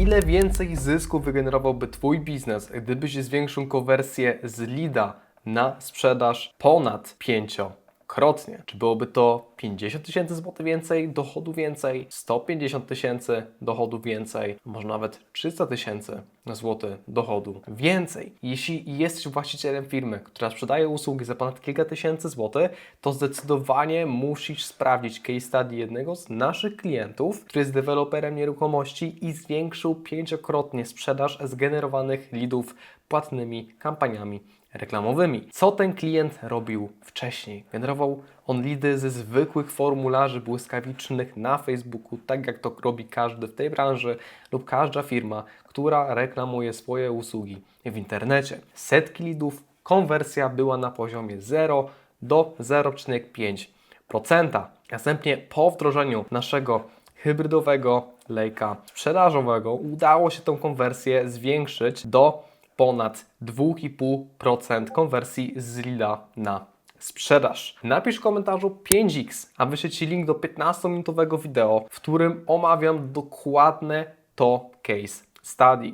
Ile więcej zysku wygenerowałby Twój biznes, gdybyś zwiększył konwersję z leada na sprzedaż ponad 5 krotnie. Czy byłoby to 50 tysięcy złotych więcej, dochodu więcej, 150 tysięcy dochodu więcej, może nawet 300 tysięcy złotych dochodu więcej. Jeśli jesteś właścicielem firmy, która sprzedaje usługi za ponad kilka tysięcy złotych, to zdecydowanie musisz sprawdzić case study jednego z naszych klientów, który jest deweloperem nieruchomości i zwiększył pięciokrotnie sprzedaż zgenerowanych leadów płatnymi kampaniami reklamowymi. Co ten klient robił wcześniej? Generował on lidy ze zwykłych formularzy błyskawicznych na Facebooku, tak jak to robi każdy w tej branży lub każda firma, która reklamuje swoje usługi w internecie. Setki lidów, konwersja była na poziomie 0 do 0,5%. Następnie po wdrożeniu naszego hybrydowego lejka sprzedażowego udało się tę konwersję zwiększyć do ponad 2,5% konwersji z lida na sprzedaż. Napisz w komentarzu 5x, a wyślę Ci link do 15-minutowego wideo, w którym omawiam dokładne to case study.